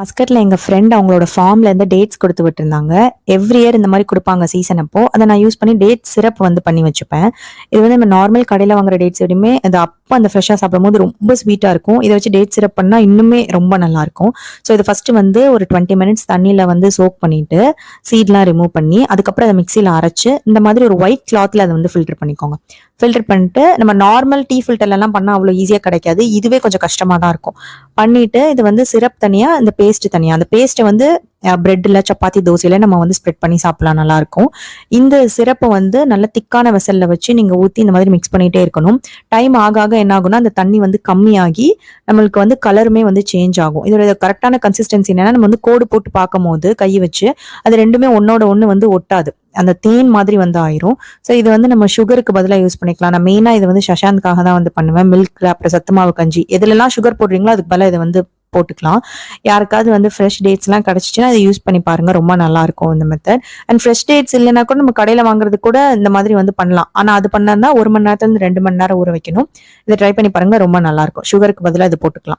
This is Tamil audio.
மஸ்கட்டில் எங்கள் ஃப்ரெண்ட் அவங்களோட ஃபார்ம்லேருந்து டேட்ஸ் கொடுத்து விட்டுருந்தாங்க. எவ்ரி இயர் இந்த மாதிரி கொடுப்பாங்க சீசன் அப்போ. அதை நான் யூஸ் பண்ணி டேட் சிரப் வந்து பண்ணி வச்சுப்பேன். இது வந்து நம்ம நார்மல் கடையில் வாங்குற டேட்ஸ் விடமே அது அப்போ அந்த ஃப்ரெஷ்ஷாக சாப்பிடும்போது ரொம்ப ஸ்வீட்டாக இருக்கும். இதை வச்சு டேட் சிரப் பண்ணால் இன்னுமே ரொம்ப நல்லாயிருக்கும் ஸோ இது ஃபஸ்ட்டு வந்து ஒரு டுவெண்ட்டி மினிட்ஸ் தண்ணியில் வந்து சோக் பண்ணிட்டு சீட்லாம் ரிமூவ் பண்ணி அதுக்கப்புறம் அதை மிக்சியில் அரைச்சு இந்த மாதிரி ஒரு ஒயிட் கிளாத்தில் அதை வந்து ஃபில்டர் பண்ணிக்கோங்க. ஃபில்டர் பண்ணிட்டு நம்ம நார்மல் டீ ஃபில்டர்லாம் பண்ணால் அவ்வளோ ஈஸியாக கிடைக்காது. இதுவே கொஞ்சம் கஷ்டமாக தான் இருக்கும். பண்ணிட்டு இது வந்து சிரப் தனியாக இந்த பேஸ்ட் தனியாக அந்த பேஸ்ட்டை வந்து பிரெட்டில் சப்பாத்தி தோசையில் நம்ம வந்து ஸ்ப்ரெட் பண்ணி சாப்பிடலாம் நல்லாயிருக்கும். இந்த சிறப்பை வந்து நல்ல திக்கான வெசலில் வச்சு நீங்கள் ஊற்றி இந்த மாதிரி மிக்ஸ் பண்ணிகிட்டே இருக்கணும். டைம் ஆக ஆக என்ன ஆகும்னா அந்த தண்ணி வந்து கம்மியாகி நம்மளுக்கு வந்து கலருமே வந்து சேஞ்ச் ஆகும். இதோட கரெக்டான கன்சிஸ்டன்சி என்னென்னா நம்ம வந்து கோடு போட்டு பார்க்கும் போது கை வச்சு அது ரெண்டுமே ஒன்னோட ஒன்று வந்து ஒட்டாது. அந்த தேன் மாதிரி வந்து ஆயிரும். ஸோ இது வந்து நம்ம சுகருக்கு பதிலாக யூஸ் பண்ணிக்கலாம். நான் மெயினாக இது வந்து சஷாந்த்காக தான் வந்து பண்ணுவேன். மில்க் அப்புறம் சத்துமாவு கஞ்சி எதுலலாம் சுகர் போடுறீங்களோ அதுக்கு பதிலாக இதை வந்து போட்டுக்கலாம். யாருக்காவது வந்து ஃப்ரெஷ் டேட்ஸ்லாம் கிடச்சிச்சுன்னா அதை யூஸ் பண்ணி பாருங்க. ரொம்ப நல்லா இருக்கும் இந்த மெத்தட் அண்ட் ஃப்ரெஷ் டேட்ஸ் இல்லைன்னா கூட நம்ம கடையில் வாங்குறது கூட இந்த மாதிரி வந்து பண்ணலாம். ஆனால் அது பண்ணா ஒரு மணி நேரத்துல இருந்து ரெண்டு மணி நேரம் ஊற வைக்கணும். இதை ட்ரை பண்ணி பாருங்க ரொம்ப நல்லா இருக்கும். சுகருக்கு பதிலாக இது போட்டுக்கலாம்.